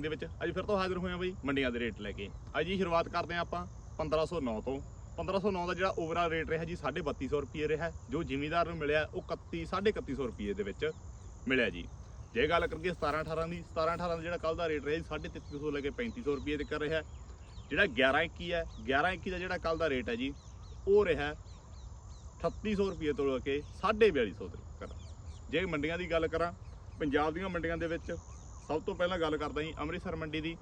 ਦੇ ਵਿੱਚ। ਅੱਜ ਫਿਰ ਤੋਂ ਹਾਜ਼ਰ ਹੋਏ ਆ ਬਈ ਮੰਡੀਆਂ ਦੇ ਰੇਟ ਲੈ ਕੇ। ਅੱਜ ਜੀ ਸ਼ੁਰੂਆਤ ਕਰਦੇ ਆ ਆਪਾਂ 1509 ਤੋਂ। 1509 ਦਾ ਜਿਹੜਾ ਓਵਰਆਲ ਰੇਟ ਰਿਹਾ ਜੀ 3250 ਰੁਪਏ ਰਿਹਾ। ਜੋ ਜ਼ਿਮੀਦਾਰ ਨੂੰ ਮਿਲਿਆ ਉਹ 31 3150 ਰੁਪਏ ਦੇ ਵਿੱਚ ਮਿਲਿਆ ਜੀ। ਜੇ ਗੱਲ ਕਰੀਏ 17 18 ਦੀ 17 18 ਦਾ ਜਿਹੜਾ ਕੱਲ ਦਾ ਰੇਟ ਰਿਹਾ ਜੀ 3350 ਲੈ ਕੇ 3500 ਰੁਪਏ ਤੇ ਕਰ ਰਿਹਾ। ਜਿਹੜਾ 11 21 ਹੈ 11 21 ਦਾ ਜਿਹੜਾ ਕੱਲ ਦਾ ਰੇਟ ਹੈ ਜੀ, ਉਹ ਰਿਹਾ 3800 ਰੁਪਏ ਤੋਂ ਲੈ ਕੇ 4250 ਦੇ ਕਰ ਜੇ ਮੰਡੀਆਂ ਦੀ ਗੱਲ ਕਰਾਂ, ਪੰਜਾਬ ਦੀਆਂ ਮੰਡੀਆਂ ਦੇ ਵਿੱਚ ਸਭ ਤੋਂ ਪਹਿਲਾਂ ਗੱਲ ਕਰਦਾ ਜੀ ਅੰਮ੍ਰਿਤਸਰ ਮੰਡੀ ਦੀ।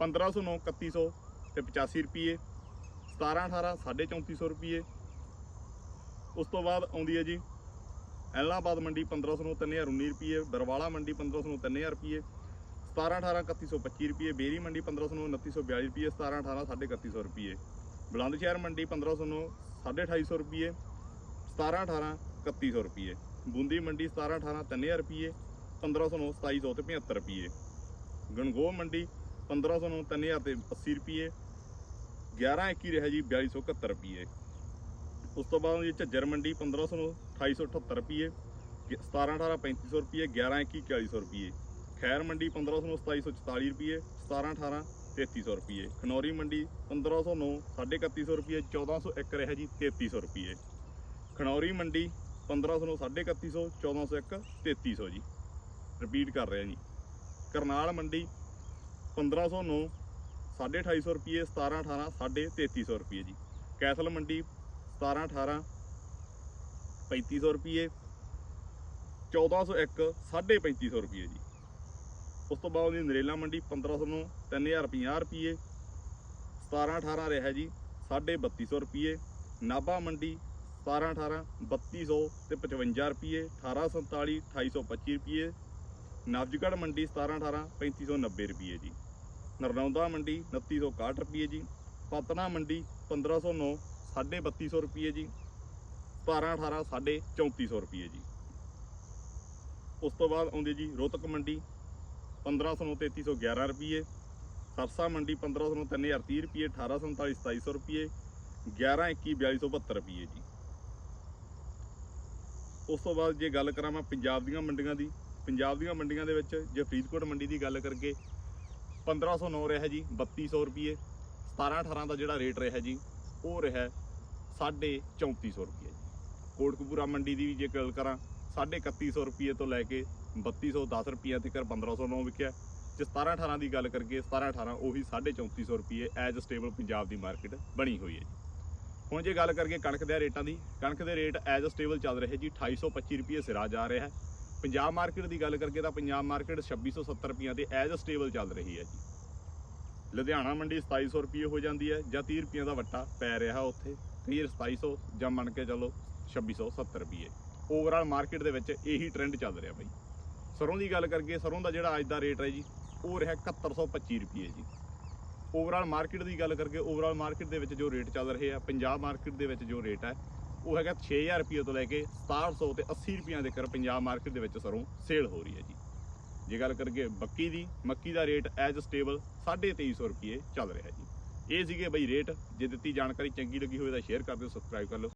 1509 3100 ਤੇ 85 ਰੁਪਏ 17 18 3450 ਰੁਪਏ ਉਸ ਤੋਂ ਬਾਅਦ ਆਉਂਦੀ ਹੈ ਜੀ ਐਲਾਹਾਬਾਦ ਮੰਡੀ 1500 3019 ਰੁਪਏ ਬਰਵਾਲਾ ਮੰਡੀ 1500 3000 ਰੁਪਏ 17 18 3125 ਰੁਪਏ ਬੇਰੀ ਮੰਡੀ 1500 2942 ਰੁਪਏ 17 18 3150 ਰੁਪਏ ਬੁਲੰਦ ਸ਼ਹਿਰ ਮੰਡੀ 1500 2850 ਰੁਪਏ 17 18 3100 ਰੁਪਏ ਬੂੰਦੀ ਮੰਡੀ 17 18 3000 ਰੁਪਏ 1509 2700 ਤੇ 75 ਰੁਪਏ। ਗਣਗੋਹ ਮੰਡੀ 1509 3000 ਤੇ 80 ਰੁਪਏ। 11 21 ਰਿਹਾ ਜੀ 4271 ਰੁਪਏ। ਉਸ ਤੋਂ ਬਾਅਦ ਜੀ ਝੱਜਰ ਮੰਡੀ 1500 2878 ਰੁਪਏ। 17 18 3500 ਰੁਪਏ 11 21 4100 ਰੁਪਏ। ਖੈਰ ਮੰਡੀ 1500 2744 ਰੁਪਏ 17 18 3300 ਰੁਪਏ। ਖਨੌਰੀ ਮੰਡੀ 1509 3150 ਰੁਪਏ 1401 ਰਿਹਾ ਜੀ 3300 ਰੁਪਏ। ਖਨੌਰੀ ਮੰਡੀ 1500 3150 1401 3300 ਜੀ। ਰਿਪੀਟ ਕਰ ਰਿਹਾ ਜੀ। ਕਰਨਾਲ ਮੰਡੀ 1509 250 ਰੁਪਏ 17 18 3300 ਰੁਪਏ ਜੀ। ਕੈਸਲ ਮੰਡੀ 17 18 3500 ਰੁਪਏ 1401 3500 ਰੁਪਏ ਜੀ। ਉਸ ਤੋਂ ਬਾਅਦ ਦੀ ਨਰੇਲਾ ਮੰਡੀ 1500 ਨੂੰ 3050 ਰੁਪਏ 17 18 ਰਿਹਾ ਜੀ 3250 ਰੁਪਏ। ਨਾਭਾ ਮੰਡੀ 17 18 3200 ਤੇ 55 ਰੁਪਏ 1847 2825 ਰੁਪਏ। ਨਵਜਗੜ ਮੰਡੀ 17 18 3590 ਰੁਪਏ ਜੀ। ਨਰਨੌਂਦਾ ਮੰਡੀ 2961 ਰੁਪਏ ਜੀ। ਪਤਨਾ ਮੰਡੀ 1509 3250 ਰੁਪਏ ਜੀ। 17 18 3450 ਰੁਪਏ ਜੀ। ਉਸ ਤੋਂ ਬਾਅਦ ਆਉਂਦੇ ਜੀ ਰੋਤਕ ਮੰਡੀ 1500 ਨੂੰ 3311 ਰੁਪਏ। ਸਰਸਾ ਮੰਡੀ 1500 ਨੂੰ 3030 ਰੁਪਏ 1847 2700 ਰੁਪਏ। 11 21 4272 ਰੁਪਏ ਜੀ। ਉਸ ਤੋਂ ਬਾਅਦ ਜੇ ਗੱਲ ਕਰਾਂ ਮੈਂ ਪੰਜਾਬ ਦੀਆਂ ਮੰਡੀਆਂ ਦੀ ਪੰਜਾਬ ਦੀਆਂ ਮੰਡੀਆਂ ਦੇ ਵਿੱਚ ਜੇ ਫਰੀਦਕੋਟ ਮੰਡੀ ਦੀ ਗੱਲ ਕਰਕੇ 1509 ਰਿਹਾ ਜੀ 3200 ਰੁਪਏ 17 18 ਦਾ ਜਿਹੜਾ ਰੇਟ ਰਿਹਾ ਜੀ, ਉਹ ਰਿਹਾ 3450 ਰੁਪਏ ਜੀ ਕੋਟਕਪੂਰਾ ਮੰਡੀ ਦੀ ਵੀ ਜੇ ਗੱਲ ਕਰਾਂ 3150 ਰੁਪਏ ਤੋਂ ਲੈ ਕੇ 3210 ਰੁਪਏ ਤੱਕ 1509 ਵਿਕਿਆ। ਜੇ 17 18 ਦੀ ਗੱਲ ਕਰਕੇ 17 18 ਉਹੀ 3450 ਰੁਪਏ ਐਜ਼ ਸਟੇਬਲ ਪੰਜਾਬ ਦੀ ਮਾਰਕੀਟ ਬਣੀ ਹੋਈ ਹੈ ਜੀ। ਹੁਣ ਜੇ ਗੱਲ ਕਰਕੇ ਕਣਕ ਦੇ ਰੇਟਾਂ ਦੀ, ਕਣਕ ਦੇ ਰੇਟ ਐਜ਼ ਸਟੇਬਲ ਚੱਲ ਰਹੇ ਜੀ 2825 ਰੁਪਏ ਸਿਰਾ ਜਾ ਰਿਹਾ। ਹੈ ਪੰਜਾਬ ਮਾਰਕੀਟ ਦੀ ਗੱਲ ਕਰਕੇ ਤਾਂ ਪੰਜਾਬ ਮਾਰਕੀਟ 2670 ਰੁਪਈਆਂ ਤੇ ਐਜ਼ ਸਟੇਬਲ ਚੱਲ ਰਹੀ ਹੈ ਜੀ। ਲੁਧਿਆਣਾ ਮੰਡੀ 2700 ਰੁਪਏ ਹੋ ਜਾਂਦੀ ਹੈ ਜਾਂ 30 ਰੁਪਈਆਂ ਦਾ ਵੱਟਾ ਪੈ ਰਿਹਾ ਉੱਥੇ। ਕਈ ਵਾਰ 2700 ਜਾਂ ਮੰਨ ਕੇ ਚੱਲੋ 2670 ਰੁਪਏ ਓਵਰਆਲ ਮਾਰਕੀਟ ਦੇ ਵਿੱਚ ਇਹੀ ਟ੍ਰੈਂਡ ਚੱਲ ਰਿਹਾ ਬਾਈ। ਸਰੋਂ ਦੀ ਗੱਲ ਕਰਕੇ ਸਰੋਂ ਦਾ ਜਿਹੜਾ ਅੱਜ ਦਾ ਰੇਟ ਹੈ ਜੀ, ਉਹ ਰਿਹਾ 7125 ਰੁਪਏ ਜੀ। ਓਵਰਆਲ ਮਾਰਕੀਟ ਦੀ ਗੱਲ ਕਰਕੇ ਓਵਰਆਲ ਮਾਰਕੀਟ ਦੇ ਵਿੱਚ ਜੋ ਰੇਟ ਚੱਲ ਰਹੇ ਆ, ਪੰਜਾਬ ਮਾਰਕੀਟ ਦੇ ਵਿੱਚ ਜੋ ਰੇਟ ਹੈ ਉਹ ਹੈਗਾ 6000 ਰੁਪਏ ਤੋਂ ਲੈ ਕੇ 6700 ਤੇ 80 ਰੁਪਈਆਂ ਦੇ ਕਰ ਪੰਜਾਬ ਮਾਰਕੀਟ ਦੇ ਵਿੱਚ ਸਰੋਂ ਸੇਲ ਹੋ ਰਹੀ ਹੈ ਜੀ। ਜੇ ਗੱਲ ਕਰੀਏ ਬੱਕੀ ਦੀ, ਮੱਕੀ ਦਾ ਰੇਟ ਐਜ਼ ਸਟੇਬਲ 2350 ਰੁਪਏ ਚੱਲ ਰਿਹਾ ਜੀ। ਇਹ ਸੀਗੇ ਬਈ ਰੇਟ ਜੇ ਦਿੱਤੀ ਜਾਣਕਾਰੀ ਚੰਗੀ ਲੱਗੀ ਹੋਵੇ ਤਾਂ ਸ਼ੇਅਰ ਕਰ ਦਿਓ ਸਬਸਕ੍ਰਾਈਬ ਕਰ ਲਓ।